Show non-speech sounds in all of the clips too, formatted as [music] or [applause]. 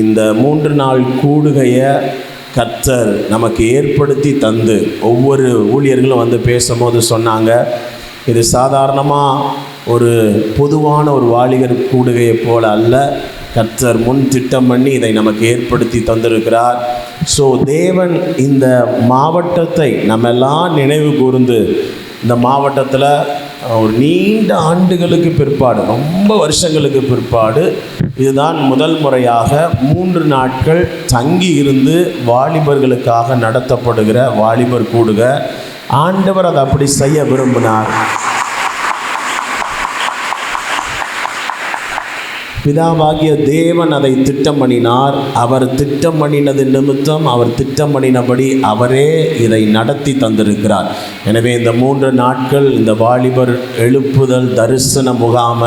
இந்த மூன்று நாள் கூடுகையை கத்தர் நமக்கு ஏற்படுத்தி தந்து ஒவ்வொரு ஊழியர்களும் வந்து பேசும்போது சொன்னாங்க. இது சாதாரணமாக ஒரு பொதுவான ஒரு வாலிகர் கூடுகையை போல அல்ல. கர்த்தர் முன் திட்டம் பண்ணி இதை நமக்கு ஏற்படுத்தி தந்திருக்கிறார். ஸோ தேவன் இந்த மாவட்டத்தை நம்ம எல்லாம் நினைவு கூர்ந்து இந்த மாவட்டத்தில் ஒரு நீண்ட ஆண்டுகளுக்கு பிற்பாடு ரொம்ப வருஷங்களுக்கு பிற்பாடு இதுதான் முதல் முறையாக மூன்று நாட்கள் தங்கி இருந்து வாலிபர்களுக்காக நடத்தப்படுகிற வாலிபர் கூடுக. ஆண்டவர் அதை அப்படி செய்ய விரும்பினார். பிதாவாகிய தேவன் அதை திட்டம் பண்ணினார் அவர் திட்டம் பண்ணினது நிமித்தம் அவர் திட்டம் பண்ணினபடி அவரே இதை நடத்தி தந்திருக்கிறார். எனவே இந்த மூன்று நாட்கள் இந்த வாலிபர் எழுப்புதல் தரிசன முகாம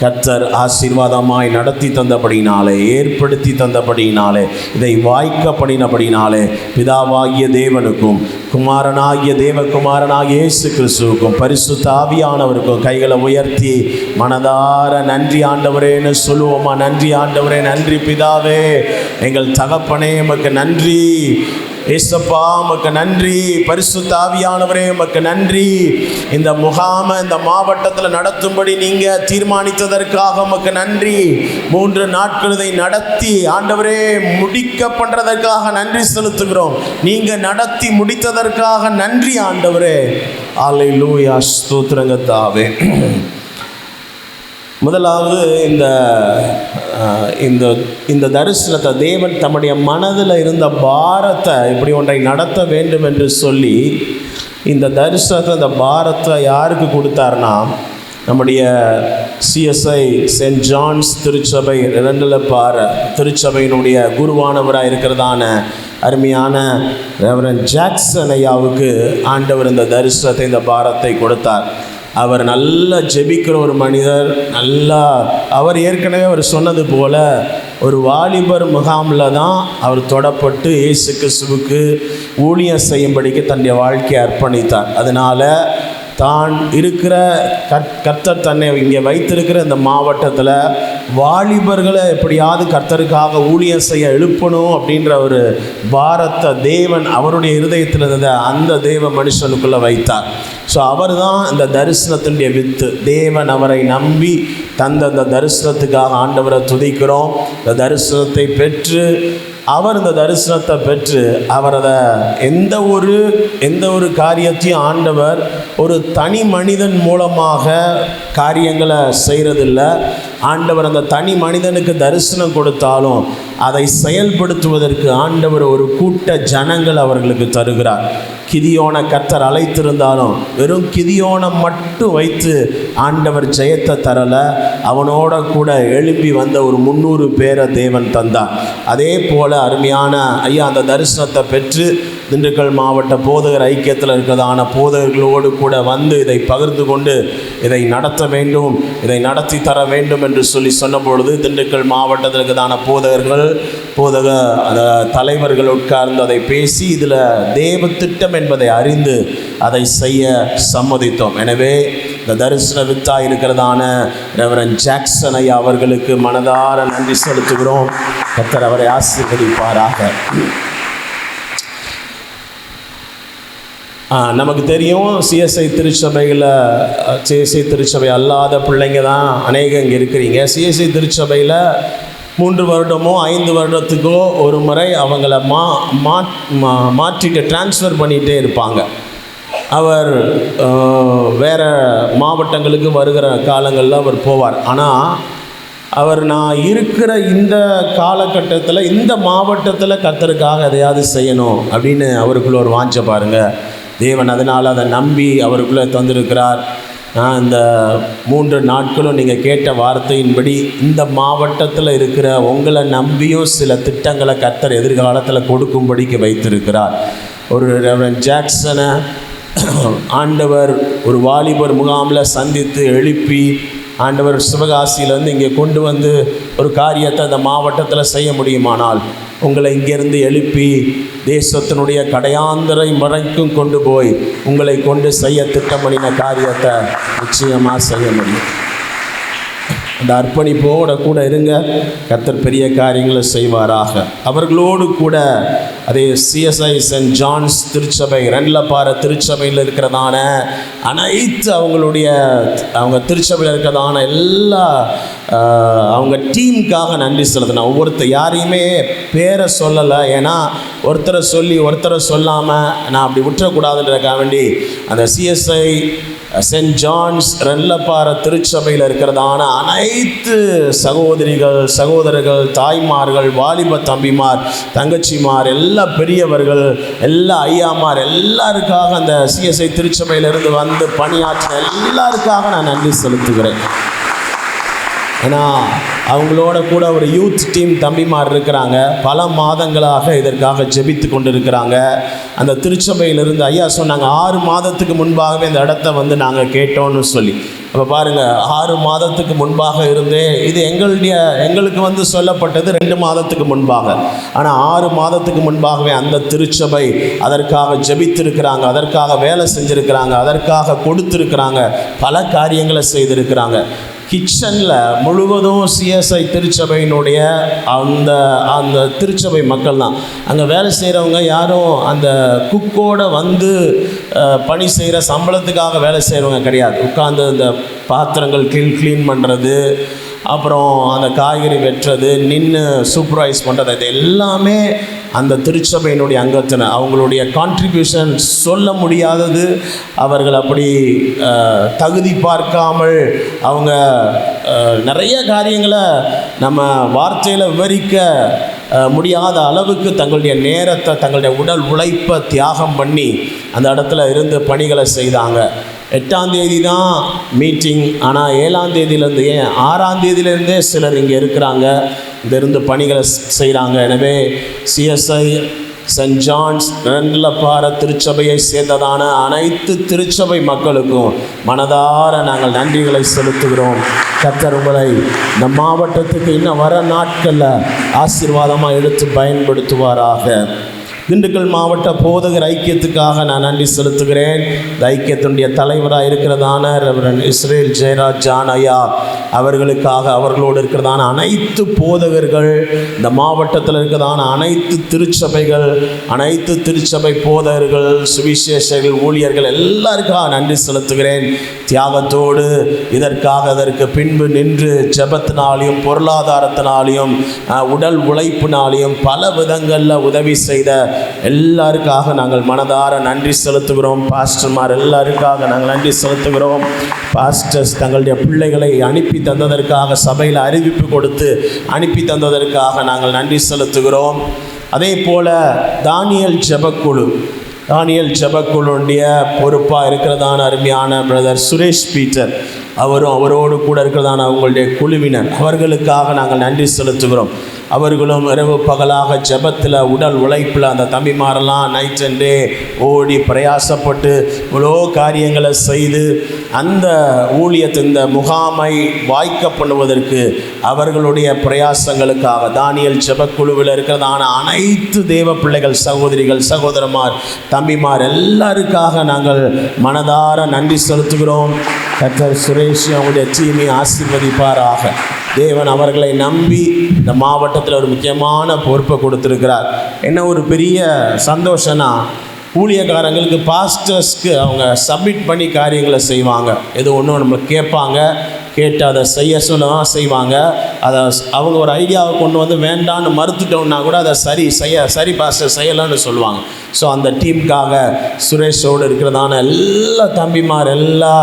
கத்தர் ஆசீர்வாதமாய் நடத்தி தந்தபடினாலே ஏற்படுத்தி தந்தபடினாலே இதை வாய்க்க பண்ணினபடினாலே பிதாவாகிய தேவனுக்கும் குமாரனாகிய தேவகுமாரனாகிய இயேசு கிறிஸ்துவுக்கும் பரிசுத்த ஆவியானவருக்கும் கைகளை உயர்த்தி மனதார நன்றி ஆண்டவரேன்னு சொல்லுவோமா? நன்றி ஆண்டவரே நன்றி பிதாவே. எங்கள் தகப்பனே எமக்கு நன்றி. ஏசப்பா உமக்கு நன்றி. பரிசு தாவியானவரே உமக்கு நன்றி. இந்த முகாம இந்த மாவட்டத்தில் நடத்தும்படி நீங்க தீர்மானித்ததற்காக உமக்கு நன்றி. மூன்று நாட்கள் இதை நடத்தி ஆண்டவரே முடிக்க பண்றதற்காக நன்றி செலுத்துகிறோம். நீங்க நடத்தி முடித்ததற்காக நன்றி ஆண்டவரே. ஆலை லூயா ஸ்தோத்திரங்கத்தாவே முதலாவது இந்த இந்த இந்த தரிசனத்தை தேவன் தம்முடைய மனதில் இருந்த பாரத்தை இப்படி ஒன்றை நடத்த வேண்டும் என்று சொல்லி இந்த தரிசனத்தை இந்த பாரத்தை யாருக்கு கொடுத்தாருன்னா நம்முடைய சிஎஸ்ஐ சென்ட் ஜான்ஸ் திருச்சபை ரெண்டில் பார திருச்சபையினுடைய குருவானவராக இருக்கிறதான அருமையான ரெவரன் ஜாக்சன் ஐயாவுக்கு ஆண்டவர் இந்த தரிசனத்தை இந்த பாரத்தை கொடுத்தார். அவர் நல்லா ஜெபிக்கிற ஒரு மனிதர் நல்லா அவர் ஏற்கனவே அவர் சொன்னது போல ஒரு வாலிபர் முகாமில் தான் அவர் தொடப்பட்டு இயேசு கிறிஸ்துவுக்கு ஊழியம் செய்யும்படிக்கு தன்னுடைய வாழ்க்கையை அர்ப்பணித்தார். அதனால் தான் இருக்கிற கத் கர்த்தர் தன்னை இங்கே வைத்திருக்கிற இந்த மாவட்டத்தில் வாலிபர்களை எப்படியாவது கர்த்தருக்காக ஊழியம் செய்ய எழுப்பணும் அப்படின்ற ஒரு பாரத்தை தேவன் அவருடைய இருதயத்தில் இருந்த அந்த தேவ மனுஷனுக்குள்ளே வைத்தார். ஸோ அவர் தான் இந்த தரிசனத்தினுடைய வித்து. தேவன் அவரை நம்பி தந்த அந்த தரிசனத்துக்காக ஆண்டவரை துதிக்கிறோம். இந்த தரிசனத்தை பெற்று அவர் இந்த தரிசனத்தை பெற்று அவர் அதை எந்த ஒரு எந்த ஒரு காரியத்தையும் ஆண்டவர் ஒரு தனி மனிதன் மூலமாக காரியங்களை செய்கிறதில்ல. ஆண்டவர் அந்த தனி மனிதனுக்கு தரிசனம் கொடுத்தாலும் அதை செயல்படுத்துவதற்கு ஆண்டவர் ஒரு கூட்ட ஜனங்கள் அவர்களுக்கு தருகிறார். கிதியோன கத்தர் அழைத்திருந்தாலும் வெறும் கிதியோனை மட்டும் வைத்து ஆண்டவர் ஜெயத்தை தரலை. அவனோட கூட எழும்பி வந்த ஒரு முந்நூறு பேரை தேவன் தந்தார். அதே போல அருமையான ஐயா அந்த தரிசனத்தை பெற்று திண்டுக்கல் மாவட்ட போதகர் ஐக்கியத்தில் இருக்கிறதான போதகர்களோடு கூட வந்து இதை பகிர்ந்து கொண்டு இதை நடத்த வேண்டும் இதை நடத்தி தர வேண்டும் என்று சொல்லி சொன்னபொழுது திண்டுக்கல் மாவட்டத்தில் இருக்கிறதான போதகர்கள் போதக அந்த தலைவர்கள் உட்கார்ந்து அதை பேசி இதில் தேவ திட்டம் என்பதை அறிந்து அதை செய்ய சம்மதித்தோம். எனவே இந்த தரிசன வித்தா இருக்கிறதான ரெவரன் ஜாக்சன் ஐயா அவர்களுக்கு மனதார நன்றி செலுத்துகிறோம். கத்தர் அவரை ஆசீர்வதிப்பாராக. நமக்கு தெரியும் சிஎஸ்ஐ திருச்சபையில் சிஎஸ்ஐ திருச்சபை அல்லாத பிள்ளைங்க தான் அநேகம் இங்கே இருக்கிறீங்க. சிஎஸ்ஐ திருச்சபையில் மூன்று வருடமோ ஐந்து வருடத்துக்கோ ஒரு முறை அவங்கள மா மா- மாற்றிட்டு ட்ரான்ஸ்ஃபர் பண்ணிகிட்டே இருப்பாங்க. அவர் வேறு மாவட்டங்களுக்கு வருகிற காலங்களில் அவர் போவார். ஆனால் அவர் நான் இருக்கிற இந்த காலகட்டத்தில் இந்த மாவட்டத்தில் கத்தருக்காக எதையாவது செய்யணும் அப்படின்னு அவருக்குள்ள ஒரு வாஞ்ச பாருங்கள் தேவன் அதனால் அதை நம்பி அவருக்குள்ளே தந்திருக்கிறார். நான் இந்த மூன்று நாட்களும் நீங்கள் கேட்ட வார்த்தையின்படி இந்த மாவட்டத்தில் இருக்கிற உங்களை நம்பியும் சில திட்டங்களை கத்தர் எதிர்காலத்தில் கொடுக்கும்படிக்கு வைத்திருக்கிறார். ஒரு ரெவரன் ஜாக்சனை [clears throat] ஆண்டவர் ஒரு வாலிபர் முகாமில் சந்தித்து எழுப்பி ஆண்டவர் சிவகாசியிலேருந்து இங்கே கொண்டு வந்து ஒரு காரியத்தை அந்த மாவட்டத்தில் செய்ய முடியுமானால் உங்களை இங்கேருந்து எழுப்பி தேசத்தினுடைய கடையாந்தரை முறைக்கும் கொண்டு போய் உங்களை கொண்டு செய்ய திட்டமணின காரியத்தை நிச்சயமாக செய்ய முடியும். அந்த அர்ப்பணிப்போட கூட இருங்க. கத்தர் பெரிய காரியங்களை செய்வாராக. அவர்களோடு கூட அதே சிஎஸ்ஐ சென்ட் ஜான்ஸ் திருச்சபை ரெண்டலப்பாறை திருச்சபையில் இருக்கிறதான அனைத்து அவங்களுடைய அவங்க திருச்சபையில் இருக்கிறதான எல்லா அவங்க டீமுக்காக நன்றி செலுத்தினேன் ஒவ்வொருத்தர் யாரையுமே பேரை சொல்லலை. ஏன்னா ஒருத்தரை சொல்லி ஒருத்தரை சொல்லாமல் நான் அப்படி விட்டுறக்கூடாதுன்றக்காக வேண்டி அந்த சிஎஸ்ஐ சென்ட் ஜான்ஸ் ரெல்லப்பாறை திருச்சபையில் இருக்கிறதான அனைத்து சகோதரிகள் சகோதரர்கள் தாய்மார்கள் வாலிப தம்பிமார் தங்கச்சிமார் எல்லா பெரியவர்கள் எல்லா ஐயாமார் எல்லாருக்காக அந்த சிஎஸ்ஐ திருச்சபையிலிருந்து வந்து பணியாற்றின எல்லாருக்காக நான் நன்றி செலுத்துகிறேன். ஏன்னா அவங்களோட கூட ஒரு யூத் டீம் தம்பிமார் இருக்கிறாங்க. பல மாதங்களாக இதற்காக ஜெபித்து கொண்டு இருக்கிறாங்க அந்த திருச்சபையிலிருந்து ஐயா சொன்னாங்க ஆறு மாதத்துக்கு முன்பாகவே இந்த இடத்த வந்து நாங்கள் கேட்டோம்னு சொல்லி. அப்போ பாருங்கள் ஆறு மாதத்துக்கு முன்பாக இருந்தே இது எங்களுடைய எங்களுக்கு வந்து சொல்லப்பட்டது ரெண்டு மாதத்துக்கு முன்பாக. ஆனால் ஆறு மாதத்துக்கு முன்பாகவே அந்த திருச்சபை அதற்காக ஜபித்திருக்கிறாங்க அதற்காக வேலை செஞ்சுருக்கிறாங்க அதற்காக கொடுத்துருக்கிறாங்க பல காரியங்களை செய்திருக்கிறாங்க. கிச்சனில் முழுவதும் சிஎஸ்ஐ திருச்சபையினுடைய அந்த அந்த திருச்சபை மக்கள் தான் அங்கே வேலை செய்கிறவங்க யாரும் அந்த குக்கோட வந்து பணி செய்கிற சம்பளத்துக்காக வேலை செய்கிறவங்க கிடையாது. உட்காந்து இந்த பாத்திரங்கள் கீழ் க்ளீன் பண்ணுறது அப்புறம் அந்த காய்கறி வெட்டுறது நின்று சூப்பர்வைஸ் பண்ணுறது இது எல்லாமே அந்த திருச்சபையினுடைய அங்கத்தினர் அவங்களுடைய கான்ட்ரிபியூஷன் சொல்ல முடியாதது. அவர்கள் அப்படி தகுதி பார்க்காமல் அவங்க நிறைய காரியங்களை நம்ம வார்த்தையில் விவரிக்க முடியாத அளவுக்கு தங்களுடைய நேரத்தை தங்களுடைய உடல் உழைப்பை தியாகம் பண்ணி அந்த இடத்துல இருந்து பணிகளை செய்தாங்க. எட்டாம் தேதி தான் மீட்டிங் ஆனால் ஏழாம் தேதியிலேருந்து ஏன் ஆறாம் தேதியிலேருந்தே சிலர் இங்கே இருக்கிறாங்க. இதிலிருந்து பணிகளை செய்கிறாங்க எனவே சிஎஸ்ஐ சென்ட் ஜான்ஸ் ரெண்டலப்பாற திருச்சபையை சேர்ந்ததான அனைத்து திருச்சபை மக்களுக்கும் மனதார நாங்கள் நன்றிகளை செலுத்துகிறோம். கத்தர் உங்களை இந்த மாவட்டத்துக்கு இன்னும் வர நாட்களில் ஆசீர்வாதமாக எடுத்து பயன்படுத்துவாராக. திண்டுக்கல் மாவட்ட போதகர் ஐக்கியத்துக்காக நான் நன்றி செலுத்துகிறேன். இந்த ஐக்கியத்தினுடைய தலைவராக இருக்கிறதான ரெவரன் இஸ்ரேல் ஜெயராஜ் ஜானயா அவர்களுக்காக அவர்களோடு இருக்கிறதான அனைத்து போதகர்கள் இந்த மாவட்டத்தில் இருக்கிறதான அனைத்து திருச்சபைகள் அனைத்து திருச்சபை போதகர்கள் சுவிசேஷர்கள் ஊழியர்கள் எல்லாருக்காக நன்றி செலுத்துகிறேன். தியாகத்தோடு இதற்காக அதற்கு பின்பு நின்று ஜபத்தினாலையும் பொருளாதாரத்தினாலையும் உடல் உழைப்பினாலையும் பல விதங்களில் உதவி செய்த எல்லாருக்காக நாங்கள் மனதார நன்றி செலுத்துகிறோம். பாஸ்டர்மார் எல்லாருக்காக நாங்கள் நன்றி செலுத்துகிறோம். பாஸ்டர்ஸ் தங்களுடைய பிள்ளைகளை அனுப்பி தந்ததற்காக சபையில் அறிவிப்பு கொடுத்து அனுப்பி தந்ததற்காக நாங்கள் நன்றி செலுத்துகிறோம். அதே போல தானியல் ஜபக்குழு. தானியல் ஜபக்குழுடைய பொறுப்பாக இருக்கிறதான அருமையான பிரதர் சுரேஷ் பீட்டர் அவரும் அவரோடு கூட இருக்கிறதான அவங்களுடைய குழுவினர் அவர்களுக்காக நாங்கள் நன்றி செலுத்துகிறோம். அவர்களும் இரவு பகலாக ஜெபத்தில் உடல் உழைப்பில் அந்த தம்பிமாரெல்லாம் நைட் அண்ட் டே ஓடி பிரயாசப்பட்டு இவ்வளோ காரியங்களை செய்து அந்த ஊழியத்தை இந்த முகாமை வாய்க்க பண்ணுவதற்கு அவர்களுடைய பிரயாசங்களுக்காக தானியல் ஜபக்குழுவில் இருக்கிறதான அனைத்து தேவ பிள்ளைகள் சகோதரிகள் சகோதரமார் தம்பிமார் எல்லாருக்காக நாங்கள் மனதார நன்றி செலுத்துகிறோம். கர்த்தர் சுரேஷ் அவங்களுடைய டீமை ஆசிர்வதிப்பாராக. தேவன் அவர்களை நம்பி இந்த மாவட்டத்தில் ஒரு முக்கியமான பொறுப்பை கொடுத்துருக்கிறார். என்ன ஒரு பெரிய சந்தோஷம்னா ஊழியக்காரங்களுக்கு பாஸ்டர்ஸ்க்கு அவங்க சப்மிட் பண்ணி காரியங்களை செய்வாங்க. எது ஒன்றும் நம்ம கேட்பாங்க. கேட்டு அதை செய்ய சொல்ல செய்வாங்க. அதை அவங்க ஒரு ஐடியாவை கொண்டு வந்து வேண்டான்னு மறுத்துட்டோம்னா கூட அதை சரி செய்ய சரி பாஸ்டர் செய்யலான்னு சொல்லுவாங்க. ஸோ அந்த டீமுக்காக சுரேஷோடு இருக்கிறதான எல்லா தம்பிமார் எல்லா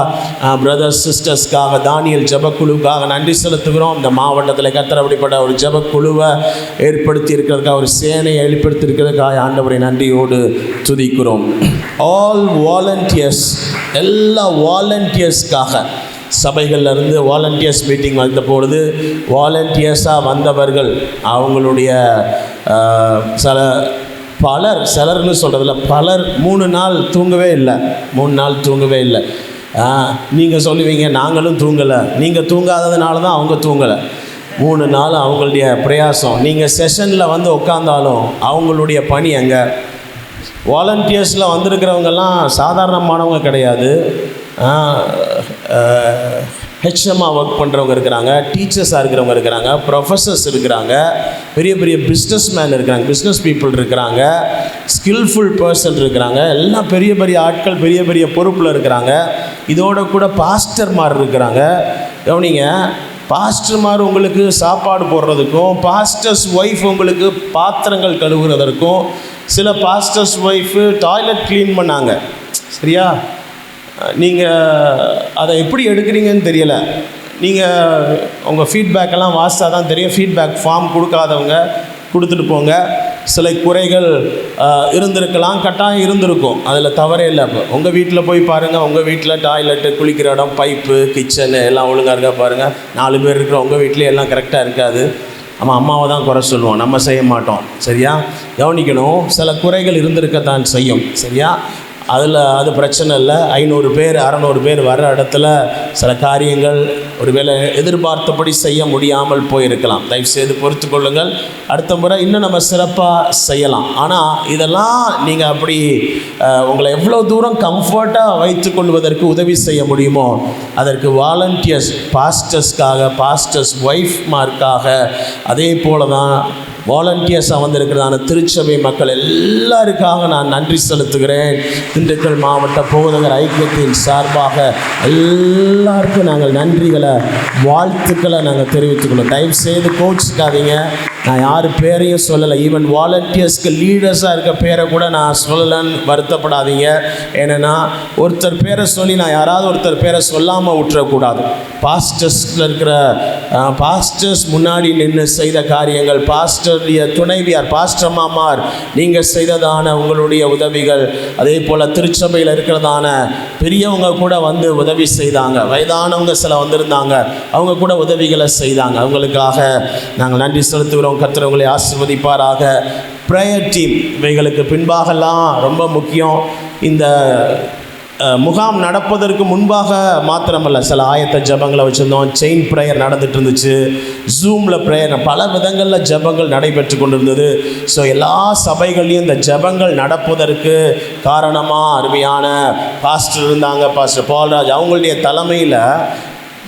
பிரதர்ஸ் சிஸ்டர்ஸ்க்காக தானியல் ஜெபக்குழுவுக்காக நன்றி செலுத்துகிறோம். இந்த மாவட்டத்தில் கத்திரப்படிப்பட்ட ஒரு ஜபக்குழுவை ஏற்படுத்தி இருக்கிறதுக்காக ஒரு சேனையை ஏற்படுத்தி இருக்கிறதுக்காக ஆண்டவரை நன்றியோடு துதிக்கிறோம். ஆல் வாலண்டியர்ஸ் எல்லா வாலண்டியர்ஸ்க்காக சபைகள்லேருந்து வாலண்டியர்ஸ் மீட்டிங் வந்த பொழுது வாலண்டியர்ஸாக வந்தவர்கள் அவங்களுடைய சில பலர் சிலர்னு சொல்கிறதில்ல பலர் மூணு நாள் தூங்கவே இல்லை. மூணு நாள் தூங்கவே இல்லை. நீங்கள் சொல்லுவீங்க நாங்களும் தூங்கலை. நீங்கள் தூங்காததுனால தான் அவங்க தூங்கலை. மூணு நாள் அவங்களுடைய பிரயாசம். நீங்கள் செஷனில் வந்து உட்காந்தாலும் அவங்களுடைய பணி அங்கே வாலண்டியர்ஸில் வந்திருக்கிறவங்கெல்லாம் சாதாரணமானவங்க கிடையாது. ஹெச்எம்மாக ஒர்க் பண்ணுறவங்க இருக்கிறாங்க டீச்சர்ஸாக இருக்கிறவங்க இருக்கிறாங்க ப்ரொஃபஸர்ஸ் இருக்கிறாங்க பெரிய பெரிய பிஸ்னஸ் மேன் இருக்கிறாங்க பிஸ்னஸ் பீப்புள் இருக்கிறாங்க ஸ்கில்ஃபுல் பர்சன் இருக்கிறாங்க எல்லாம் பெரிய பெரிய ஆட்கள் பெரிய பெரிய பொறுப்பில் இருக்கிறாங்க. இதோட கூட பாஸ்டர்மார் இருக்கிறாங்க. கவனிங்க பாஸ்டர்மார் உங்களுக்கு சாப்பாடு போடுறதுக்கும் பாஸ்டர்ஸ் ஒய்ஃப் உங்களுக்கு பாத்திரங்கள் கழுவுறதற்கும் சில பாஸ்டர்ஸ் ஒய்ஃபு டாய்லெட் க்ளீன் பண்ணாங்க. சரியா? நீங்கள் அதை எப்படி எடுக்கிறீங்கன்னு தெரியலை. நீங்கள் உங்கள் ஃபீட்பேக்கெல்லாம் வாசித்தா தான் தெரியும். ஃபீட்பேக் ஃபார்ம் கொடுக்காதவங்க கொடுத்துட்டு போங்க. சில குறைகள் இருந்திருக்கலாம். கட்டாயம் இருந்திருக்கும். அதில் தவறே இல்லை. இப்போ உங்கள் வீட்டில் போய் பாருங்கள் உங்கள் வீட்டில் டாய்லெட்டு குளிக்கிற இடம் பைப்பு கிச்சனு எல்லாம் ஒழுங்காக இருக்கா பாருங்கள் நாலு பேர் இருக்கிற உங்கள் வீட்டிலே எல்லாம் கரெக்டாக இருக்காது. நம்ம அம்மாவை தான் குறை சொல்லுவோம். நம்ம செய்ய மாட்டோம். சரியா? கவனிக்கணும். சில குறைகள் இருந்திருக்கத்தான் செய்யும். சரியா? அதில் அது பிரச்சனை இல்லை. ஐநூறு பேர் அறநூறு பேர் வர இடத்துல சில காரியங்கள் ஒருவேளை எதிர்பார்த்தபடி செய்ய முடியாமல் போயிருக்கலாம். தயவுசெய்து பொறுத்து கொள்ளுங்கள். அடுத்த முறை இன்னும் நம்ம சிறப்பாக செய்யலாம். ஆனால் இதெல்லாம் நீங்கள் அப்படி உங்களை எவ்வளோ தூரம் கம்ஃபர்ட்டாக வைத்துக்கொள்வதற்கு உதவி செய்ய முடியுமோ அதற்கு வாலண்டியர்ஸ் பாஸ்டர்ஸ்க்காக பாஸ்டர்ஸ் ஒய்ஃப்மார்க்காக அதே போல தான் வாலண்டியர்ஸாக வந்திருக்கிறதான திருச்சபை மக்கள் எல்லாருக்காக நான் நன்றி செலுத்துகிறேன். திண்டுக்கல் மாவட்ட போதகர் ஐக்கியத்தின் சார்பாக எல்லாருக்கும் நாங்கள் நன்றிகளை வாழ்த்துக்களை நாங்கள் தெரிவித்துக்கணும் தயவு செய்து கோச்சிக்காதீங்க. நான் யார் பேரையும் சொல்லலை. ஈவன் வாலண்டியர்ஸ்க்கு லீடர்ஸாக இருக்க பேரை கூட நான் சொல்லலைன்னு வருத்தப்படாதீங்க. ஏன்னா ஒருத்தர் பேரை சொல்லி நான் யாராவது ஒருத்தர் பேரை சொல்லாமல் விட்டுறக்கூடாது. பாஸ்டர்ஸில் இருக்கிற பாஸ்டர்ஸ் முன்னாடி நின்று செய்த காரியங்கள் பாஸ்டருடைய துணைவியார் பாஸ்டர் மாமார் நீங்கள் செய்ததான உங்களுடைய உதவிகள் அதே போல் திருச்சபையில் இருக்கிறதான பெரியவங்க கூட வந்து உதவி செய்தாங்க. வயதானவங்க சில வந்திருந்தாங்க. அவங்க கூட உதவிகளை செய்தாங்க. அவங்களுக்காக நாங்கள் நன்றி செலுத்துகிறோம். கர்த்தர் உங்களை ஆசிர்வதிப்பாராக. ப்ரேயர் டீம் இவைகளுக்கு பின்பாகலாம் ரொம்ப முக்கியம். இந்த முகாம் நடப்பதற்கு முன்பாக மாத்திரமல்ல சில ஆயத்த ஜபங்களை வச்சுருந்தோம். செயின் ப்ரேயர் நடந்துட்டு இருந்துச்சு. ஜூமில் ப்ரேயர் பல விதங்களில் ஜபங்கள் நடைபெற்று கொண்டிருந்தது. ஸோ எல்லா சபைகள்லையும் இந்த ஜபங்கள் நடப்பதற்கு காரணமாக அருமையான பாஸ்டர் இருந்தாங்க பாஸ்டர் பால்ராஜ் அவங்களுடைய தலைமையில்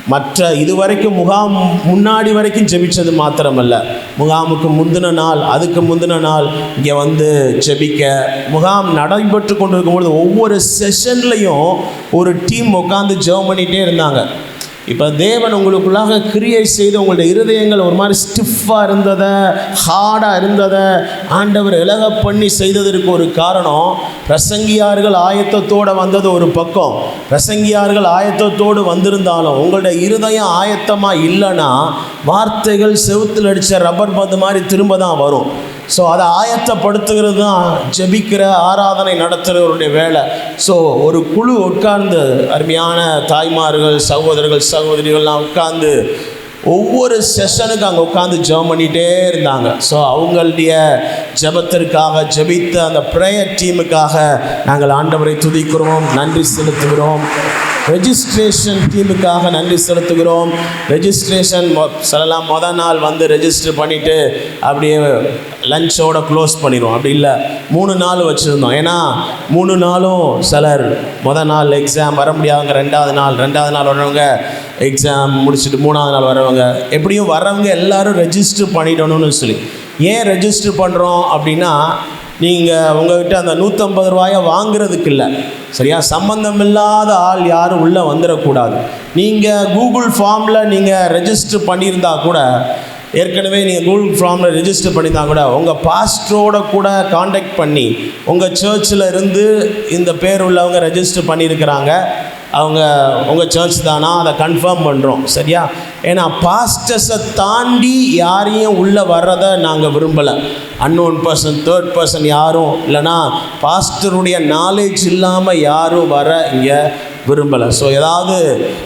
மற்ற இதுவரைக்கும் முகாம் முன்னாடி வரைக்கும் ஜெபிச்சது மாத்திரமல்ல. முகாமுக்கு முந்தின நாள் அதுக்கு முந்தின நாள் இங்கே வந்து ஜெபிக்க முகாம் நடைபெற்று கொண்டிருக்கும் பொழுது ஒவ்வொரு செஷன்லையும் ஒரு டீம் உட்காந்து ஜெபம் பண்ணிகிட்டே இருந்தாங்க. இப்போ தேவன் உங்களுக்குள்ளாக கிரியை செய்து உங்களுடைய இருதயங்கள் ஒரு மாதிரி ஸ்டிஃபாக இருந்ததை ஹார்டாக இருந்ததை ஆண்டவர் இலக பண்ணி செய்ததற்கு ஒரு காரணம் பிரசங்கியார்கள் ஆயத்தத்தோடு வந்தது ஒரு பக்கம். பிரசங்கியார்கள் ஆயத்தத்தோடு வந்திருந்தாலும் உங்களுடைய இருதயம் ஆயத்தமாக இல்லைன்னா வார்த்தைகள் செவுத்தில் அடித்த ரப்பர் பந்து மாதிரி திரும்ப தான் வரும். ஸோ அதை ஆயத்தப்படுத்துகிறது தான் ஜெபிக்கிற ஆராதனை நடத்துகிறவருடைய வேலை. ஸோ ஒரு குழு உட்கார்ந்து அருமையான தாய்மார்கள் சகோதரர்கள் சகோதரிகள்லாம் உட்கார்ந்து ஒவ்வொரு செஷனுக்கு அங்கே உட்காந்து ஜெபம் பண்ணிகிட்டே இருந்தாங்க. ஸோ அவங்களுடைய ஜெபத்திற்காக ஜெபித்த அந்த ப்ரேயர் டீமுக்காக நாங்கள் ஆண்டவரை துதிக்கிறோம் நன்றி செலுத்துகிறோம். ரெஜிஸ்ட்ரேஷன் டீமுக்காக நன்றி செலுத்துகிறோம். ரெஜிஸ்ட்ரேஷன் சொல்லலாம் மொதல் நாள் வந்து ரெஜிஸ்டர் பண்ணிவிட்டு அப்படியே லஞ்சோட க்ளோஸ் பண்ணிடுவோம். அப்படி இல்லை மூணு நாள் வச்சுருந்தோம். ஏன்னா மூணு நாளும் சிலர் மொதல் நாள் எக்ஸாம் வர முடியாதவங்க ரெண்டாவது நாள் ரெண்டாவது நாள் வரவங்க எக்ஸாம் முடிச்சுட்டு மூணாவது நாள் வரவங்க எப்படியும் வரவங்க எல்லாரும் ரெஜிஸ்டர் பண்ணிடணும்னு சொல்லி. ஏன் ரெஜிஸ்டர் பண்ணுறோம் அப்படின்னா நீங்கள் உங்ககிட்ட அந்த நூற்றம்பது ரூபாயை வாங்குறதுக்கு இல்லை சரியா? சம்பந்தம் இல்லாத ஆள் யாரும் உள்ளே வந்துடக்கூடாது நீங்கள் கூகுள் ஃபார்மில் நீங்கள் ரெஜிஸ்டர் பண்ணியிருந்தா கூட ஏற்கனவே நீங்கள் கூகுள் ஃபார்மில் ரெஜிஸ்டர் பண்ணியிருந்தா கூட உங்கள் பாஸ்டரோட கூட காண்டாக்ட் பண்ணி உங்கள் சர்ச்சில் இருந்து இந்த பேர் உள்ளவங்க ரெஜிஸ்டர் பண்ணியிருக்கிறாங்க. அவங்க உங்கள் சர்ச் தானா? அதை கன்ஃபார்ம் பண்ணுறோம் சரியா? ஏன்னா பாஸ்டர்ஸை தாண்டி யாரையும் உள்ளே வர்றதை நாங்கள் விரும்பலை. அன்னோன் பர்சன் தேர்ட் பர்சன் யாரும் இல்லைன்னா பாஸ்டருடைய நாலேஜ் இல்லாமல் யாரும் வர இங்கே விரும்பலை. ஸோ ஏதாவது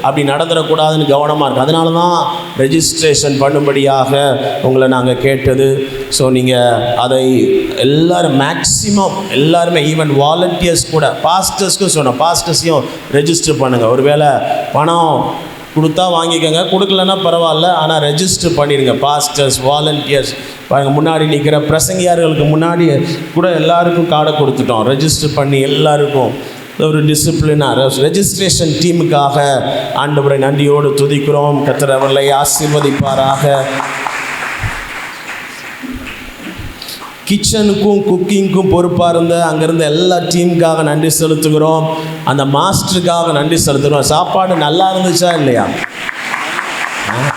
அப்படி நடந்துடக்கூடாதுன்னு கவனமாக இருக்குது அதனால தான் ரெஜிஸ்ட்ரேஷன் பண்ணும்படியாக உங்களை நாங்கள் கேட்டது. ஸோ நீங்கள் அதை எல்லோரும் மேக்ஸிமம் எல்லாருமே ஈவன் வாலண்டியர்ஸ் கூட பாஸ்டர்ஸ்க்கும் சொன்னோம். பாஸ்டர்ஸையும் ரெஜிஸ்டர் பண்ணுங்கள் ஒருவேளை பணம் கொடுத்தா வாங்கிக்கோங்க. கொடுக்கலன்னா பரவாயில்ல. ஆனால் ரெஜிஸ்டர் பண்ணிடுங்க. பாஸ்டர்ஸ் வாலண்டியர்ஸ் பாருங்கள் முன்னாடி நிற்கிற பிரசங்கியார்களுக்கு முன்னாடி கூட எல்லாருக்கும் கார்டை கொடுத்துட்டோம். ரெஜிஸ்டர் பண்ணி எல்லாருக்கும். ஒரு டிசிப்ளினாக ரெஜிஸ்ட்ரேஷன் டீமுக்காக ஆண்டவரை நன்றியோடு துதிக்கிறோம். கத்திர அவர்களை ஆசீர்வதிப்பாராக. கிச்சனுக்கும் குக்கிங்க்கும் பொறுப்பாக இருந்த அங்கேருந்து எல்லா டீமுக்காக நன்றி செலுத்துகிறோம். அந்த மாஸ்டருக்காக நன்றி செலுத்துகிறோம். சாப்பாடு நல்லா இருந்துச்சா இல்லையா? ஆ,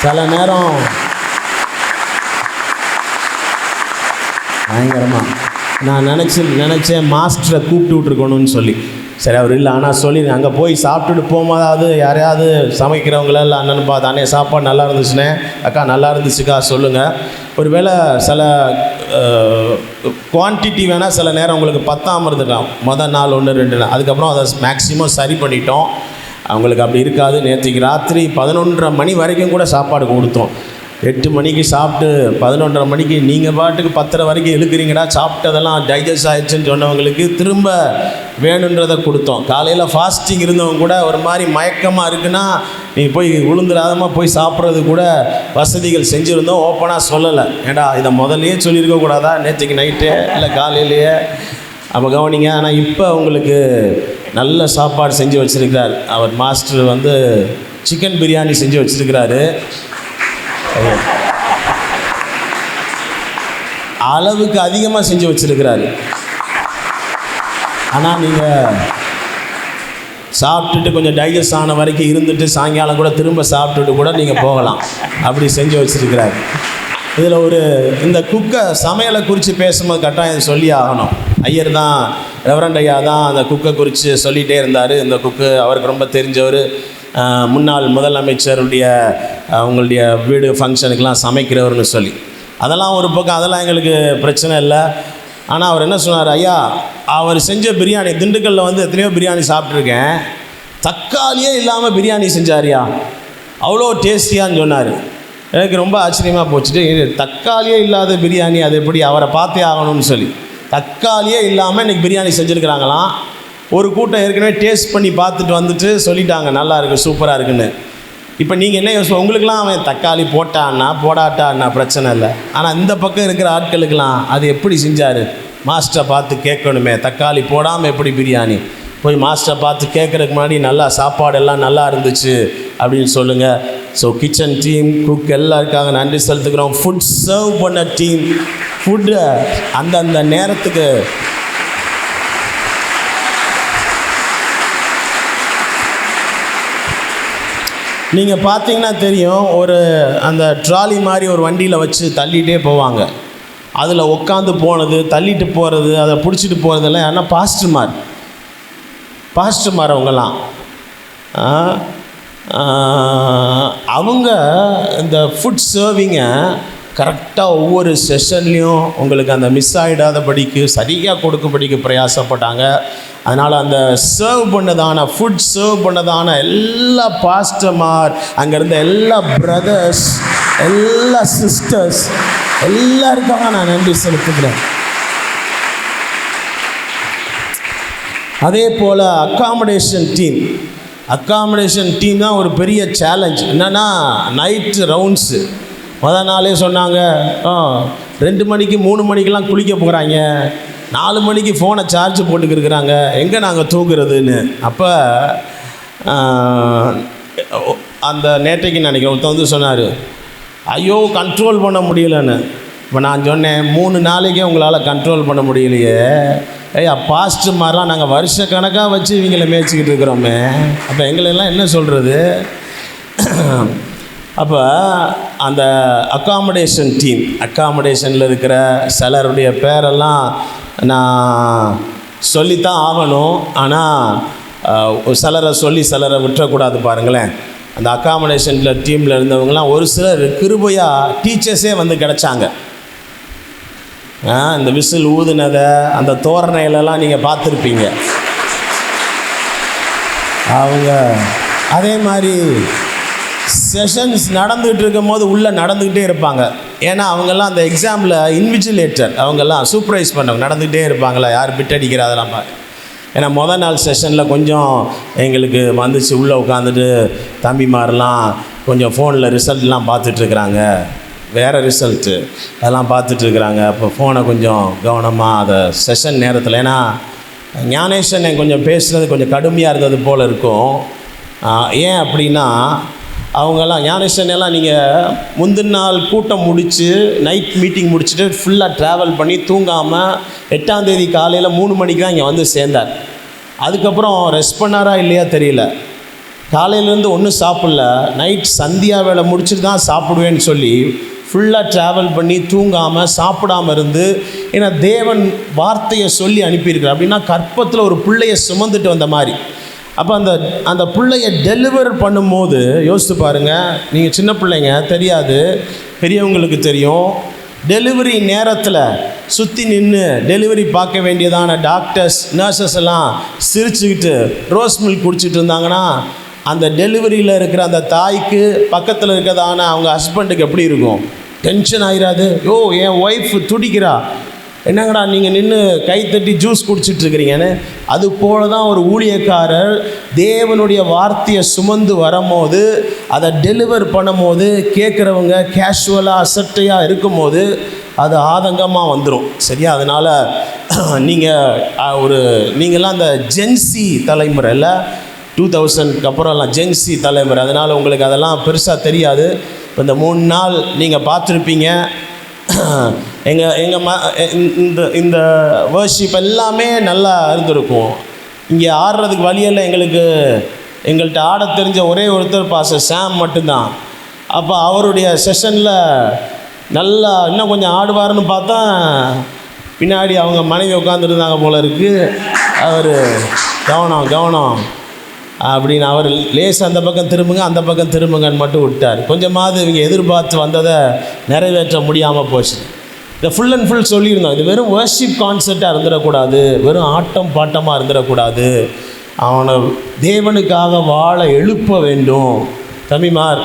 சில நேரம் பயங்கரமாக நான் நினச்சி நினச்சேன் மாஸ்டரை கூப்பிட்டு விட்ருக்கணும்னு சொல்லி. சரி அவர் இல்லை ஆனால் சொல்லி அங்கே போய் சாப்பிட்டுட்டு போகும்போதாவது யாரையாவது சமைக்கிறவங்கள இல்லை அண்ணன் பார்த்து அண்ணே சாப்பாடு நல்லா இருந்துச்சுனே அக்கா நல்லா இருந்துச்சுக்கா சொல்லுங்கள் ஒருவேளை சில குவான்டிட்டி வேணால் சில நேரம் உங்களுக்கு பத்தாம இருந்துட்டான் மொதல் நாள் ஒன்று ரெண்டு நாள். அதுக்கப்புறம் அதை மேக்ஸிமம் சரி பண்ணிட்டோம். அவங்களுக்கு அப்படி இருக்காது. நேற்றுக்கு ராத்திரி பதினொன்றரை மணி வரைக்கும் கூட சாப்பாடு கொடுத்தோம். எட்டு மணிக்கு சாப்பிட்டு பதினொன்றரை மணிக்கு நீங்கள் பாட்டுக்கு பத்தரை வரைக்கும் இழுக்கிறீங்கடா சாப்பிட்டதெல்லாம் டைஜஸ்ட் ஆயிடுச்சுன்னு சொன்னவங்களுக்கு திரும்ப வேணுன்றதை கொடுத்தோம். காலையில் ஃபாஸ்டிங் இருந்தவங்க கூட ஒரு மாதிரி மயக்கமாக இருக்குன்னா நீ போய் விழுந்துடாதமாக போய் சாப்பிட்றது கூட வசதிகள் செஞ்சுருந்தோம். ஓப்பனாக சொல்லலை. ஏடா இதை முதல்லயே சொல்லியிருக்கக்கூடாதா நேற்றுக்கு நைட்டே இல்லை காலையிலேயே? அப்போ கவனிங்க ஆனால் இப்போ உங்களுக்கு நல்ல சாப்பாடு செஞ்சு வச்சுருக்கிறார். அவர் மாஸ்டர் வந்து சிக்கன் பிரியாணி செஞ்சு வச்சுருக்கிறாரு. அளவுக்கு அதிகமாக செஞ்சு வச்சுருக்கிறாரு. ஆனால் நீங்கள் சாப்பிட்டுட்டு கொஞ்சம் டைஜஸ்ட் ஆன வரைக்கும் இருந்துட்டு சாயங்காலம் கூட திரும்ப சாப்பிட்டுட்டு கூட நீங்கள் போகலாம். அப்படி செஞ்சு வச்சுருக்கிறாரு. இதில் ஒரு இந்த குக்கை சமையலை குறித்து பேசும்போது கட்டாயம் சொல்லி ஆகணும். ஐயர் தான் ரெவரண்ட் ஐயா தான் அந்த குக்கை குறித்து சொல்லிகிட்டே இருந்தார். இந்த குக்கு அவருக்கு ரொம்ப தெரிஞ்சவர். முன்னாள் முதலமைச்சருடைய அவங்களுடைய வீடு ஃபங்க்ஷனுக்கெலாம் சமைக்கிறவர்னு சொல்லி. அதெல்லாம் ஒரு பக்கம் அதெல்லாம் எங்களுக்கு பிரச்சனை இல்லை. ஆனால் அவர் என்ன சொன்னார் ஐயா அவர் செஞ்ச பிரியாணி திண்டுக்கல்லில் வந்து எத்தனையோ பிரியாணி சாப்பிட்ருக்கேன் தக்காளியே இல்லாமல் பிரியாணி செஞ்சாரியா அவ்வளோ டேஸ்டியான்னு சொன்னார். எனக்கு ரொம்ப ஆச்சரியமாக போச்சுட்டு தக்காளியே இல்லாத பிரியாணி அது எப்படி அவரை பார்த்தே ஆகணும்னு சொல்லி. தக்காளியே இல்லாமல் இன்றைக்கி பிரியாணி செஞ்சுருக்கிறாங்களாம். ஒரு கூட்டம் ஏற்கனவே டேஸ்ட் பண்ணி பார்த்துட்டு வந்துட்டு சொல்லிட்டாங்க நல்லா இருக்குது சூப்பராக இருக்குன்னு இப்போ நீங்கள் என்ன யோசிப்போம் உங்களுக்குலாம் அவன் தக்காளி போட்டான்னா போடாட்டான்னா பிரச்சனை இல்லை. ஆனால் இந்த பக்கம் இருக்கிற ஆட்களுக்கெல்லாம் அது எப்படி செஞ்சார்? மாஸ்டரை பார்த்து கேட்கணுமே தக்காளி போடாமல் எப்படி பிரியாணி? போய் மாஸ்டரை பார்த்து கேட்குறதுக்கு முன்னாடி நல்லா சாப்பாடெல்லாம் நல்லா இருந்துச்சு அப்படின்னு சொல்லுங்கள் ஸோ கிச்சன் டீம் குக் எல்லாருக்காக நன்றி செலுத்துக்கிறோம் ஃபுட் சர்வ் பண்ண டீம் ஃபுட்டை அந்தந்த நேரத்துக்கு நீங்கள் பார்த்தீங்கன்னா தெரியும் ஒரு அந்த ட்ராலி மாதிரி ஒரு வண்டியில் வச்சு தள்ளிகிட்டே போவாங்க. அதில் உட்காந்து போனது தள்ளிட்டு போகிறது அதை பிடிச்சிட்டு போகிறதெல்லாம் யாருன்னா பாஸ்டர்மார். பாஸ்டர்மார் அவங்கெல்லாம் அவங்க இந்த ஃபுட் சர்விங்கை கரெக்டாக ஒவ்வொரு செஷன்லேயும் உங்களுக்கு அந்த மிஸ் ஆகிடாதபடிக்கு சரியாக கொடுக்கும்படிக்கு பிரயாசப்பட்டாங்க. அதனால் அந்த சர்வ் பண்ணதான ஃபுட் சர்வ் பண்ணதான எல்லா பாஸ்டமார் அங்கே இருந்த எல்லா பிரதர்ஸ் எல்லா சிஸ்டர்ஸ் எல்லாருக்காக நான் நன்றி செலுத்துகிறேன். அதே போல் அக்காமடேஷன் டீம் அக்காமடேஷன் டீம் தான் ஒரு பெரிய சேலஞ்ச் என்னென்னா நைட்டு ரவுண்ட்ஸு முத நாளே சொன்னாங்க. ஆ ரெண்டு மணிக்கு மூணு மணிக்கெல்லாம் குளிக்க போகிறாங்க நாலு மணிக்கு ஃபோனை சார்ஜ் போட்டுக்கிருக்கிறாங்க எங்கே நாங்கள் தூங்குறதுன்னு? அப்போ அந்த நேற்றைக்கு நினைக்கிறேன் ஒருத்தர் வந்து சொன்னார் ஐயோ கண்ட்ரோல் பண்ண முடியலன்னு. இப்போ நான் சொன்னேன் மூணு நாளைக்கே உங்களால் கண்ட்ரோல் பண்ண முடியலையே. ஐயா பாஸ்ட் மாதிரிலாம் நாங்கள் வருஷ கணக்காக வச்சு இவங்களை மேய்ச்சிக்கிட்டு இருக்கிறோமே. அப்போ எங்களெல்லாம் என்ன சொல்கிறது அப்போ அந்த அக்காமடேஷன் டீம் அக்காமடேஷனில் இருக்கிற சிலருடைய பேரெல்லாம் நான் சொல்லித்தான் ஆகணும். ஆனால் சிலரை சொல்லி சிலரை விட்டுறக்கூடாது பாருங்களேன். அந்த அக்காமடேஷனில் டீமில் இருந்தவங்களாம் ஒரு சிலர் கிருபையாக டீச்சர்ஸே வந்து கிடச்சாங்க. இந்த விசில் ஊதுனதை அந்த தோரணையிலலாம் நீங்கள் பார்த்துருப்பீங்க. அவங்க அதே மாதிரி செஷன்ஸ் நடந்துகிட்டு இருக்கும்போது உள்ளே நடந்துக்கிட்டே இருப்பாங்க. ஏன்னா அவங்கெல்லாம் அந்த எக்ஸாமில் இன்விஜிலேட்டர் அவங்கெல்லாம் சூப்பரைஸ் பண்ணவங்க நடந்துக்கிட்டே இருப்பாங்களா? யார் பிட் அடிக்கிற அதெல்லாம் பாரு. ஏன்னா மொதல் நாள் செஷனில் கொஞ்சம் எங்களுக்கு வந்துச்சு உள்ளே உட்காந்துட்டு தம்பிமாரெலாம் கொஞ்சம் ஃபோனில் ரிசல்ட்லாம் பார்த்துட்ருக்குறாங்க. வேறு ரிசல்ட்டு அதெல்லாம் பார்த்துட்ருக்குறாங்க. அப்போ ஃபோனை கொஞ்சம் கவனமாக அதை செஷன் நேரத்தில் ஏன்னா ஞானேசன் கொஞ்சம் பேசுகிறது கொஞ்சம் கடுமையாக இருந்தது போல் இருக்கும். ஏன் அப்படின்னா அவங்கெல்லாம் ஞானேசன் எல்லாம் நீங்கள் முந்தின நாள் கூட்டம் முடித்து நைட் மீட்டிங் முடிச்சுட்டு ஃபுல்லாக ட்ராவல் பண்ணி தூங்காமல் எட்டாம் தேதி காலையில் மூணு மணிக்கு தான் இங்கே வந்து சேர்ந்தார். அதுக்கப்புறம் ரெஸ்ட் பண்ணாரா இல்லையா தெரியல. காலையிலேருந்து ஒன்றும் சாப்பிடல. நைட் சந்தியா வேலை முடிச்சுட்டு தான் சாப்பிடுவேன்னு சொல்லி ஃபுல்லாக ட்ராவல் பண்ணி தூங்காமல் சாப்பிடாம இருந்து ஏன்னா தேவன் வார்த்தையை சொல்லி அனுப்பியிருக்கிறார். அப்படின்னா கற்பத்தில் ஒரு பிள்ளையை சுமந்துட்டு வந்த மாதிரி. அப்போ அந்த அந்த பிள்ளைய டெலிவர் பண்ணும்போது யோசித்து பாருங்கள் நீங்கள் சின்ன பிள்ளைங்க தெரியாது. பெரியவங்களுக்கு தெரியும். டெலிவரி நேரத்தில் சுற்றி நின்று டெலிவரி பார்க்க வேண்டியதான டாக்டர்ஸ் நர்சஸ் எல்லாம் சிரிச்சுக்கிட்டு ரோஸ் மில்க் குடிச்சிட்டு இருந்தாங்கன்னா அந்த டெலிவரியில் இருக்கிற அந்த தாய்க்கு பக்கத்தில் இருக்கிறதான அவங்க ஹஸ்பண்டுக்கு எப்படி இருக்கும்? டென்ஷன் ஆயிராது. ஓ என் ஒய்ஃப் துடிக்கிறா. என்னங்கடா நீங்கள் நின்று கைத்தட்டி ஜூஸ் குடிச்சிட்ருக்கிறீங்கன்னு அது போல தான் ஒரு ஊழியக்காரர் தேவனுடைய வார்த்தையை சுமந்து வரும்போது அதை டெலிவர் பண்ணும்போது கேட்குறவங்க கேஷுவலாக அசட்டையாக இருக்கும்போது அது ஆதங்கமாக வந்துடும் சரியா? அதனால் [clears throat] நீங்கள் ஒரு நீங்களாம் அந்த ஜென்சி தலைமுறையில் டூ தௌசண்ட்க்கு அப்புறம்லாம் ஜென்சி தலைமுறை. அதனால் உங்களுக்கு அதெல்லாம் பெருசாக தெரியாது. இப்போ இந்த மூணு நாள் நீங்கள் பார்த்துருப்பீங்க. எங்கள் எங்கள் ம இந்த இந்த வேர்ஷிப் எல்லாமே நல்லா இருந்திருக்கும். இங்கே ஆடுறதுக்கு வழியெல்லாம் எங்களுக்கு எங்கள்கிட்ட ஆட தெரிஞ்ச ஒரே ஒருத்தர் பாச சாம் மட்டும்தான். அப்போ அவருடைய செஷனில் நல்லா இன்னும் கொஞ்சம் ஆடுவாருன்னு பார்த்தா பின்னாடி அவங்க மனைவி உட்காந்துருந்தாங்க போல இருக்குது அவர் கவனம் கவனம். அப்படின்னு அவர் லேஸ் அந்த பக்கம் திரும்புங்க அந்த பக்கம் திரும்புங்கன்னு மட்டும் விட்டார். கொஞ்சமாவது இவங்க எதிர்பார்த்து வந்ததை நிறைவேற்ற முடியாமல் போச்சு. இந்த ஃபுல் அண்ட் ஃபுல் சொல்லியிருந்தோம். இது வெறும் வர்ஷிப் கான்செப்டாக இருந்துடக்கூடாது வெறும் ஆட்டம் பாட்டமாக இருந்துடக்கூடாது. அவனை தேவனுக்காக வாழ எழுப்ப வேண்டும். தமிமார்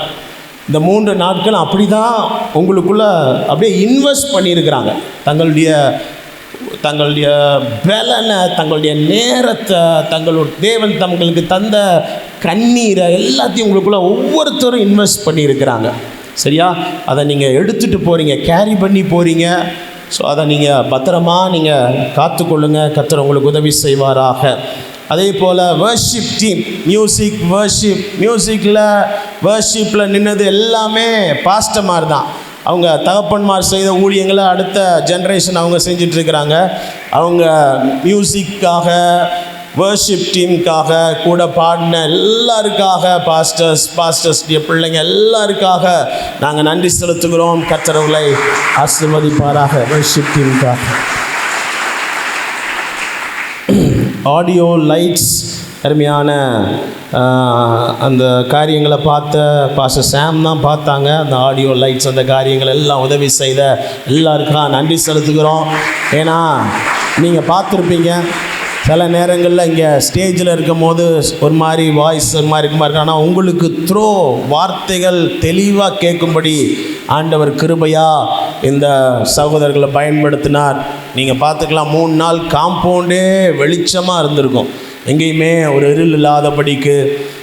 இந்த மூன்று நாட்கள் அப்படி தான் உங்களுக்குள்ளே அப்படியே இன்வெஸ்ட் பண்ணியிருக்கிறாங்க. தங்களுடைய தங்களுடைய பலனை தங்களுடைய நேரத்தை தங்களுடைய தேவன் தங்களுக்கு தந்த கண்ணீரை எல்லாத்தையும் உங்களுக்குள்ள ஒவ்வொருத்தரும் இன்வெஸ்ட் பண்ணியிருக்கிறாங்க. சரியா? அதை நீங்கள் எடுத்துகிட்டு போகிறீங்க கேரி பண்ணி போகிறீங்க ஸோ அதை நீங்கள் பத்திரமா நீங்கள் காத்துக்கொள்ளுங்கள் கத்துற உங்களுக்கு உதவி செய்வாராக. அதே போல் வர்ஷிப் டீம் மியூசிக் வேர்ஷிப் மியூசிக்கில் வர்ஷிப்பில் நின்னது எல்லாமே பாஸ்டமார் தான் அவங்க தகப்பன்மார் செய்த ஊழியங்களை அடுத்த ஜென்ரேஷன் அவங்க செஞ்சிட்ருக்கிறாங்க அவங்க மியூசிக்காக வேர்ஷிப் டீமுக்காக கூட பாடின எல்லாருக்காக பாஸ்டர்ஸ் பாஸ்டர்ஸ் பிள்ளைங்க எல்லாருக்காக நாங்கள் நன்றி செலுத்துகிறோம். கத்தரவுகளை ஆசிர்வதிப்பாராக வேர்ஷிப் டீமுக்காக ஆடியோ லைட்ஸ் அருமையான அந்த காரியங்களை பார்த்த பாச சாம் தான் பார்த்தாங்க. அந்த ஆடியோ லைட்ஸ் அந்த காரியங்கள் எல்லாம் உதவி செய்த எல்லாருக்கும் நன்றி செலுத்துகிறோம். ஏன்னா நீங்கள் பார்த்துருப்பீங்க சில நேரங்களில் இங்கே ஸ்டேஜில் இருக்கும் போது ஒரு மாதிரி வாய்ஸ் ஒரு மாதிரி இருக்க மாதிரி ஆனால் உங்களுக்கு த்ரோ வார்த்தைகள் தெளிவாக கேட்கும்படி ஆண்டவர் கிருபையா இந்த சகோதரர்களை பயன்படுத்தினார். நீங்கள் பார்த்துக்கலாம் மூணு நாள் காம்பவுண்டே வெளிச்சமாக இருந்திருக்கும். எங்கேயுமே ஒரு இருள் இல்லாதபடிக்கு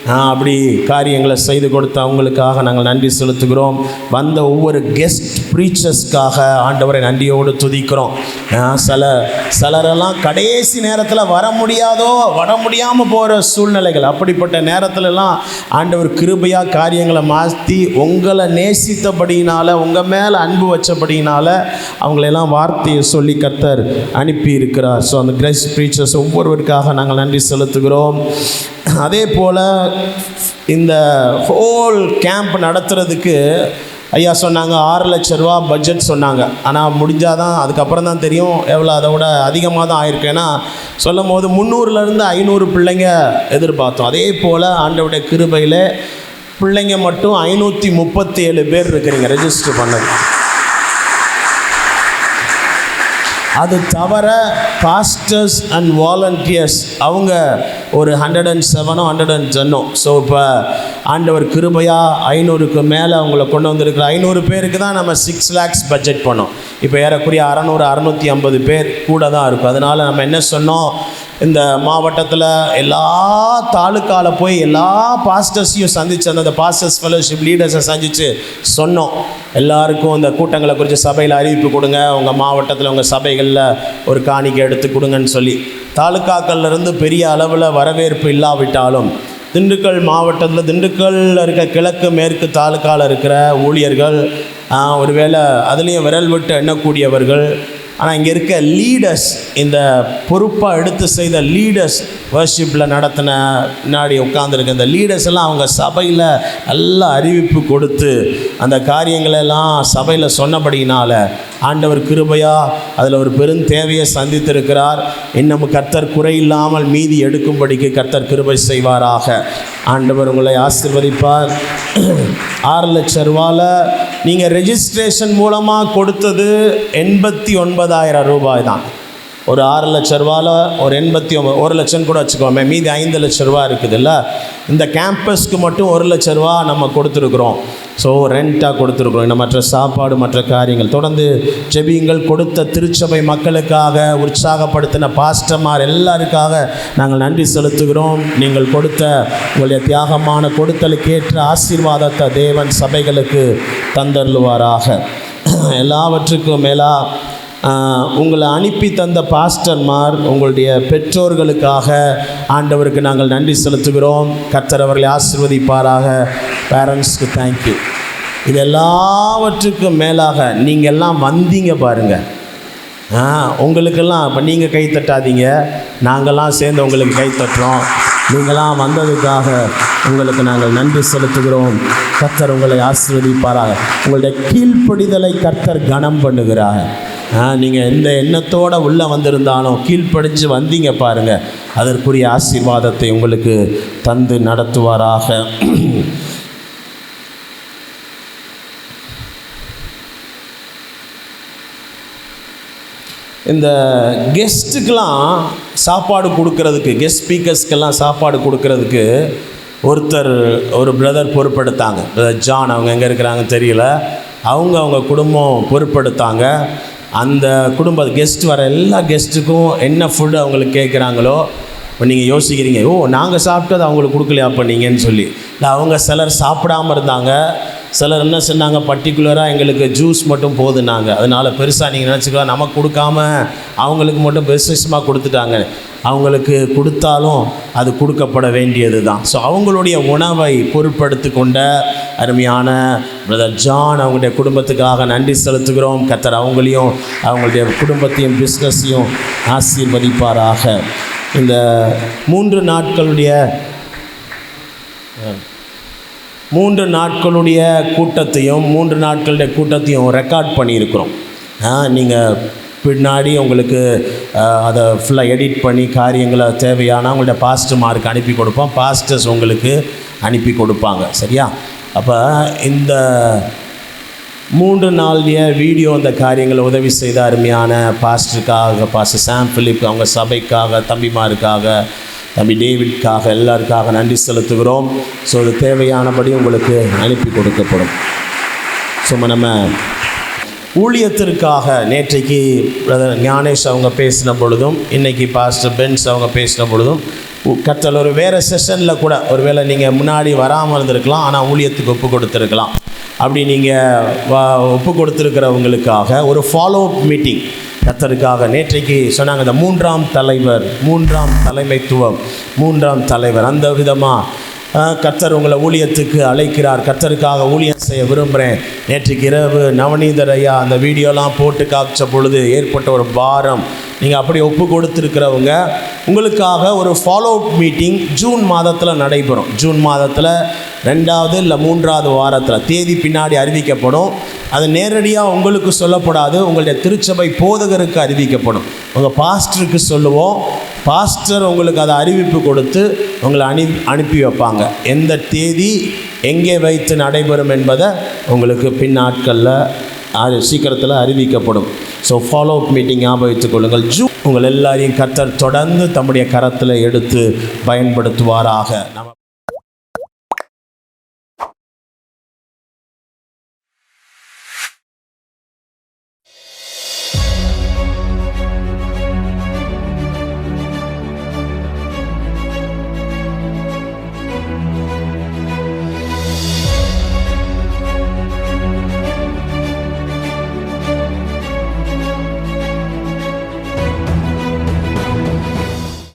அப்படி காரியங்களை செய்து கொடுத்த அவங்களுக்காக நாங்கள் நன்றி செலுத்துகிறோம். வந்த ஒவ்வொரு கெஸ்ட் ப்ரீச்சர்ஸ்க்காக ஆண்டவரை நன்றியோடு துதிக்கிறோம். சில சிலரெல்லாம் கடைசி நேரத்தில் வர முடியாதோ வர முடியாமல் போகிற சூழ்நிலைகள். அப்படிப்பட்ட நேரத்துலலாம் ஆண்டவர் கிருபையாக காரியங்களை மாற்றி உங்களை நேசித்தபடியினால் உங்கள் மேலே அன்பு வச்சபடியினால் அவங்களெல்லாம் வார்த்தையை சொல்லி கத்தர் அனுப்பி இருக்கிறார் ஸோ அந்த கிரேஸ் ப்ரீச்சர்ஸ் ஒவ்வொருவருக்காக நாங்கள் நன்றி செலுத்துகிறோம். அதே போல் இந்த ஹோல் கேம்ப் நடத்துறதுக்கு ஐயா சொன்னாங்க ஆறு லட்ச ரூபா பட்ஜெட் சொன்னாங்க. ஆனால் முடிஞ்சாதான் அதுக்கப்புறம் தான் தெரியும் எவ்வளோ அதை விட அதிகமாக தான் ஆயிருக்கு. ஏன்னா சொல்லும் போது முந்நூறுலேருந்து ஐநூறு பிள்ளைங்க எதிர்பார்த்தோம். அதே போல் ஆண்டவுடைய கிருபையில் பிள்ளைங்க மட்டும் ஐநூற்றி முப்பத்தி ஏழு பேர் இருக்கிறீங்க ரெஜிஸ்டர் பண்ணது. அது தவிர பாஸ்டர்ஸ் அண்ட் வாலண்டியர்ஸ் அவங்க ஒரு ஹண்ட்ரட் அண்ட் செவனோ ஹண்ட்ரட் அண்ட் டென்னோ ஸோ இப்போ ஆண்டவர் கிருபையாக ஐநூறுக்கு மேலே அவங்கள கொண்டு வந்திருக்கிற ஐநூறு பேருக்கு தான் நம்ம சிக்ஸ் லேக்ஸ் பட்ஜெட் பண்ணோம். இப்போ ஏறக்குறைய அறநூறு அறநூற்றி ஐம்பது பேர் கூட தான் இருக்கும். அதனால் நம்ம என்ன சொன்னோம்? இந்த மாவட்டத்தில் எல்லா தாலுக்காவில் போய் எல்லா பாஸ்டர்ஸையும் சந்தித்து அந்த பாஸ்டர்ஸ் ஃபெலோஷிப் லீடர்ஸை சந்தித்து சொன்னோம். எல்லாருக்கும் இந்த கூட்டங்களை குறித்து சபையில் அறிவிப்பு கொடுங்க. உங்கள் மாவட்டத்தில் உங்கள் சபைகளில் ஒரு காணிக்கை எடுத்து கொடுங்கன்னு சொல்லி. தாலுக்காக்கள்லேருந்து பெரிய அளவில் வரவேற்பு இல்லாவிட்டாலும் திண்டுக்கல் மாவட்டத்தில் திண்டுக்கல்ல இருக்க கிழக்கு மேற்கு தாலுக்காவில் இருக்கிற ஊழியர்கள் ஒருவேளை அதுலேயும் விரல் விட்டு எண்ணக்கூடியவர்கள் ஆனால் இங்கே இருக்க லீடர்ஸ் இந்த பொறுப்பாக எடுத்து செய்த லீடர்ஸ் வர்ஷிப்பில் நடத்தின பின்னாடி உட்காந்துருக்கு இந்த லீடர்ஸ் எல்லாம் அவங்க சபையில் நல்லா அறிவிப்பு கொடுத்து அந்த காரியங்களெல்லாம் சபையில் சொன்னபடியினால் ஆண்டவர் கிருபையா அதில் ஒரு பெரும் தேவையை சந்தித்திருக்கிறார். இன்னும் கர்த்தர் குறையில்லாமல் மீதி எடுக்கும்படிக்கு கர்த்தர் கிருபை செய்வாராக. ஆண்டவர் உங்களை ஆசிர்வதிப்பார். ஆறு லட்ச ரூபாவில் நீங்கள் ரெஜிஸ்ட்ரேஷன் மூலமாக கொடுத்தது எண்பத்தி ஒன்பதாயிரம் ரூபாய் தான். ஒரு ஆறு லட்ச ரூபாவில் ஒரு எண்பத்தி ஒம்பது ஒரு லட்சம் கூட வச்சுக்கோமே மீதி ஐந்து லட்ச ரூபா இருக்குதுல்ல? இந்த கேம்பஸ்க்கு மட்டும் ஒரு லட்ச ரூபா நம்ம கொடுத்துருக்குறோம். ஸோ ரெண்ட்டாக கொடுத்துருக்குறோம். இன்னும் மற்ற சாப்பாடு மற்ற காரியங்கள். தொடர்ந்து ஜெபியுங்கள். கொடுத்த திருச்சபை மக்களுக்காக உற்சாகப்படுத்தின பாஸ்டர்மார் எல்லாருக்காக நாங்கள் நன்றி செலுத்துகிறோம். நீங்கள் கொடுத்த உங்களுடைய தியாகமான கொடுத்தலுக்கேற்ற ஆசீர்வாதத்தை தேவன் சபைகளுக்கு தந்தருளுவாராக. எல்லாவற்றுக்கும் மேலாக உங்களை அனுப்பி தந்த பாஸ்டர்மார் உங்களுடைய பெற்றோர்களுக்காக ஆண்டவருக்கு நாங்கள் நன்றி செலுத்துகிறோம். கர்த்தர் அவர்களை ஆசிர்வதிப்பாராக. பேரண்ட்ஸ்க்கு தேங்க்யூ இது எல்லாவற்றுக்கும் மேலாக நீங்கள் எல்லாம் வந்தீங்க பாருங்கள் ஆ உங்களுக்கெல்லாம் இப்போ நீங்கள் கை தட்டாதீங்க. நாங்கள்லாம் சேர்ந்து உங்களுக்கு கை தட்டுறோம். நீங்களாம் வந்ததுக்காக உங்களுக்கு நாங்கள் நன்றி செலுத்துகிறோம். கர்த்தர் உங்களை ஆசீர்வதிப்பாராக. உங்களுடைய கீழ்ப்படிதலை கர்த்தர் கனம் பண்ணுகிறார். நீங்கள் எந்த எண்ணத்தோடு உள்ளே வந்திருந்தாலும் கீழ்ப்படிஞ்சு வந்தீங்க பாருங்கள் அதற்குரிய ஆசீர்வாதத்தை உங்களுக்கு தந்து நடத்துவாராக. இந்த கெஸ்ட்டுக்கெலாம் சாப்பாடு கொடுக்கறதுக்கு கெஸ்ட் ஸ்பீக்கர்ஸ்க்கெல்லாம் சாப்பாடு கொடுக்கறதுக்கு ஒருத்தர் ஒரு பிரதர் பொறுப்பெடுத்தாங்க. பிரதர் ஜான் அவங்க எங்கே இருக்கிறாங்கன்னு தெரியல. அவங்க அவங்க குடும்பம் பொறுப்பெடுத்தாங்க. அந்த குடும்ப கெஸ்ட் வர எல்லா கெஸ்ட்டுக்கும் என்ன ஃபுட்டு அவங்களுக்கு கேட்குறாங்களோ இப்போ நீங்கள் யோசிக்கிறீங்க ஓ நாங்கள் சாப்பிட்டது அவங்களுக்கு கொடுக்கலையா அப்போ நீங்கன்னு சொல்லி. இல்லை அவங்க சிலர் சாப்பிடாம இருந்தாங்க. சிலர் என்ன சொன்னாங்க பர்டிகுலராக எங்களுக்கு ஜூஸ் மட்டும் போதுனாங்க அதனால் பெருசாக நீங்கள் நினச்சிக்கலாம் நமக்கு கொடுக்காம அவங்களுக்கு மட்டும் விசேஷமாக கொடுத்துட்டாங்க. அவங்களுக்கு கொடுத்தாலும் அது கொடுக்கப்பட வேண்டியது தான் ஸோ அவங்களுடைய உணவை பொருட்படுத்தி கொண்ட அருமையான பிரதர் ஜான் அவங்களுடைய குடும்பத்துக்காக நன்றி செலுத்துகிறோம். கத்தர் அவங்களையும் அவங்களுடைய குடும்பத்தையும் பிஸ்னஸையும் ஆசீர்வதிப்பாராக. இந்த மூன்று நாட்களுடைய மூன்று நாட்களுடைய கூட்டத்தையும் மூன்று நாட்களுடைய கூட்டத்தையும் ரெக்கார்ட் பண்ணியிருக்கிறோம். நீங்கள் பின்னாடி உங்களுக்கு அதை ஃபுல்லாக எடிட் பண்ணி காரியங்களை தேவையான உங்களுடைய மார்க் அனுப்பி கொடுப்போம். பாஸ்டர்ஸ் உங்களுக்கு அனுப்பி கொடுப்பாங்க. சரியா? அப்போ இந்த மூன்று நாளுடைய வீடியோ அந்த காரியங்களை உதவி செய்த அருமையான பாஸ்டருக்காக பாஸ்டர் சாம் ஃபிலிப் அவங்க சபைக்காக தம்பிமாருக்காக தம்பி டேவிட்காக எல்லாருக்காக நன்றி செலுத்துகிறோம். ஸோ இது தேவையானபடி உங்களுக்கு அனுப்பி கொடுக்கப்படும். ஸோ நம்ம ஊழியத்திற்காக நேற்றைக்கு பிரதர் ஞானேஷ் அவங்க பேசின பொழுதும் இன்றைக்கி பாஸ்டர் பென்ஸ் அவங்க பேசின பொழுதும் கற்றல் ஒரு வேறு செஷனில் கூட ஒருவேளை நீங்கள் முன்னாடி வராமல் இருந்திருக்கலாம் ஆனால் ஊழியத்துக்கு ஒப்பு கொடுத்துருக்கலாம். அப்படி நீங்கள் வ ஒப்பு கொடுத்துருக்கிறவங்களுக்காக ஒரு ஃபாலோ அப் மீட்டிங் கத்தருக்காக நேற்றைக்கு சொன்னாங்க இந்த மூன்றாம் தலைவர் மூன்றாம் தலைமைத்துவம் மூன்றாம் தலைவர் அந்த விதமாக ஆஹ், கர்த்தர் உங்களை ஊழியத்துக்கு அழைக்கிறார். கர்த்தருக்காக ஊழியம் செய்ய விரும்புகிறேன் நேற்றுக்கு இரவு நவநீதர் ஐயா அந்த வீடியோலாம் போட்டு காமிச்ச பொழுது ஏற்பட்ட ஒரு பாரம். நீங்கள் அப்படி ஒப்பு கொடுத்துருக்கிறவங்க உங்களுக்காக ஒரு ஃபாலோ அப் மீட்டிங் ஜூன் மாதத்தில் நடைபெறும். ஜூன் மாதத்தில் ரெண்டாவது இல்லை மூன்றாவது வாரத்தில் தேதி பின்னாடி அறிவிக்கப்படும். அது நேரடியாக உங்களுக்கு சொல்லப்படாது உங்களுடைய திருச்சபை போதகருக்கு அறிவிக்கப்படும். உங்கள் பாஸ்டருக்கு சொல்லுவோம். பாஸ்டர் உங்களுக்கு அதை அறிவிப்பு கொடுத்து உங்களை அனு அனுப்பி வைப்பாங்க. எந்த தேதி எங்கே வைத்து நடைபெறும் என்பதை உங்களுக்கு பின் நாட்களில் அது சீக்கிரத்தில் அறிவிக்கப்படும். ஸோ ஃபாலோ அப் மீட்டிங் ஞாபகம் வைத்துக் கொள்ளுங்கள். ஜூ உங்கள் எல்லாரையும் கத்தர் தொடர்ந்து தம்முடைய கரத்தில் எடுத்து பயன்படுத்துவாராக. நம்ம